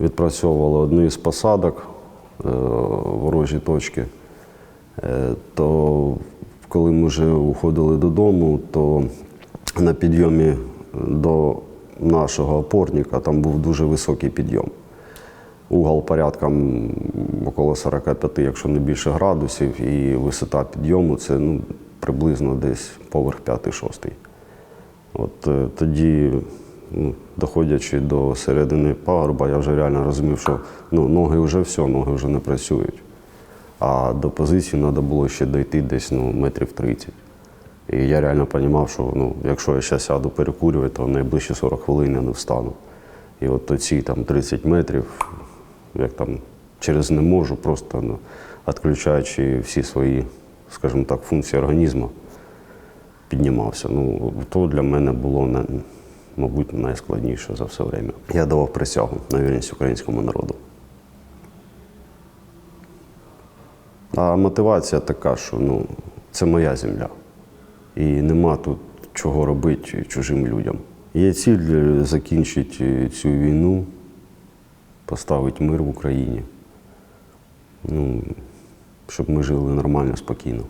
Відпрацьовували одну із посадок е, ворожі точки. Е, То коли ми вже уходили додому, то на підйомі до нашого опорника там був дуже високий підйом. Угол порядком около 45, якщо не більше градусів, і висота підйому це ну, приблизно десь поверх 5-6. От е, тоді, доходячи до середини пагорба, я вже реально розумів, що ну, ноги вже все, ноги вже не працюють. А до позиції треба було ще дойти десь ну, метрів 30. І я реально розумів, що ну, якщо я зараз сяду перекурювати, то в найближчі 40 хвилин я не встану. І от оці там 30 метрів, як там через не можу, просто ну, відключаючи всі свої, скажімо так, функції організму, піднімався. Ну, то для мене було, мабуть, найскладніше за все время. Я давав присягу на вірність українському народу. А мотивація така, що ну, це моя земля. І нема тут чого робити чужим людям. Є ціль е, закінчити цю війну, поставити мир в Україні, ну, щоб ми жили нормально, спокійно.